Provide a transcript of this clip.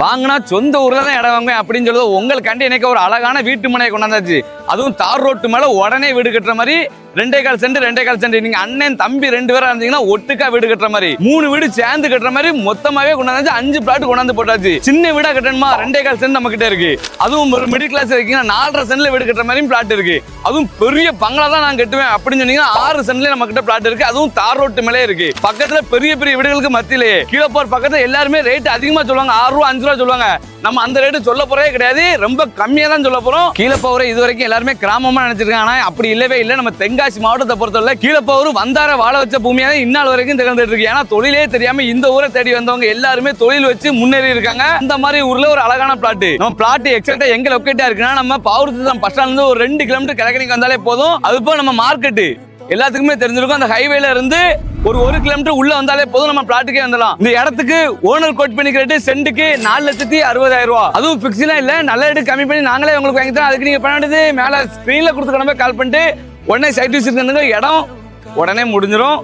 வாங்கினா சொந்த ஊர்ல தான் இடம் வாங்குவேன் அப்படின்னு சொல்லுவது உங்களுக்காண்டி எனக்கு ஒரு அழகான வீட்டு மனையை கொண்டாந்தாச்சு. அதுவும் தார் ரோட்டு மேல உடனே வீடு கட்டுற மாதிரி ரெண்டே கால் சென்ட் ரெண்டே கால் சென்ட். நீங்க அண்ணன் தம்பி ரெண்டு பேரா இருந்தீங்கன்னா ஒட்டுக்கா வீடு கட்டுற மாதிரி. மூணு வீடு சேர்ந்து கட்டுற மாதிரி மொத்தமாவே கொண்டாந்து அஞ்சு பிளாட் கொண்டாந்து போட்டாச்சு. சின்ன வீடா கட்டணுமா? ரெண்டே கால் சென்ட் நம்ம கிட்ட இருக்கு. அதுவும் ஒரு மிடில் கிளாஸ் இருக்கீங்கன்னா நாலரை சென்ட்ல வீடு கட்டுற மாதிரியும் பிளாட் இருக்கு. அதுவும் பெரிய பங்களா தான் நான் கட்டுவேன் அப்படின்னு சொன்னீங்கன்னா ஆறு சென்ட்ல நம்ம கிட்ட பிளாட் இருக்கு. அதுவும் தார் ரோட்டு மேலே இருக்கு. பக்கத்துல பெரிய பெரிய வீடுகளுக்கு மத்தியிலே. கீழே போற பக்கத்துல எல்லாருமே ரேட் அதிகமா சொல்லுவாங்க. ஆறு ரூபா அஞ்சு ரூபா சொல்லுவாங்க நம்ம அந்த ரேட்டு சொல்ல போறதே கிடையாது. ரொம்ப கம்மியா தான் சொல்ல போறோம். கீழப்பவர் இது வரைக்கும் எல்லாருமே கிராமமா நினைச்சிருக்காங்க அப்படி இல்லவே இல்லை. நம்ம தென்காசி மாவட்டத்தை பொறுத்தவரை கீழப்பவர் வந்தார வாழ வச்ச பூமியாக இந்நாள் வரைக்கும் திகழ்ந்துட்டு இருக்கு. ஏன்னா தொழிலே தெரியாம இந்த ஊரை தேடி வந்தவங்க எல்லாருமே தொழில் வச்சு முன்னேறி இருக்காங்க. இந்த மாதிரி ஊர்ல ஒரு அழகான பிளாட் நம்ம பிளாட் எக்ஸாக்டா எங்க லொக்கேட்டா இருக்குன்னா நம்ம பாவூர் பஸ் ஸ்டாண்ட்ல இருந்து ஒரு ரெண்டு கிலோமீட்டர் கிழக்கணிக்கு வந்தாலே போதும். அது போல நம்ம மார்க்கெட்டு எல்லாத்துக்குமே தெரிஞ்சிருக்கும். அந்த ஹைவேல இருந்து ஒரு ஒரு கிலோமீட்டர் உள்ள வந்தாலே போதும் நம்ம பிளாட்டுக்கே வந்துடலாம். இந்த இடத்துக்கு ஓனர் கோட் பண்ணி ரேட்டு சென்ட்டுக்கு நாலு லட்சத்தி அறுபதாயிரம் ரூபா. அதுவும் பிக்ஸ்லாம் இல்ல நல்ல ரேட்டு கம்மி பண்ணி நாங்களே உங்களுக்கு வாங்கி தரோம் அதுக்கு நீங்க பண்ண வேண்டியது மேல ஸ்கிரீன்ல கொடுத்துக்கணுமே கால் பண்ணிட்டு உடனே சைட் விசிட் இடம் உடனே முடிஞ்சிடும்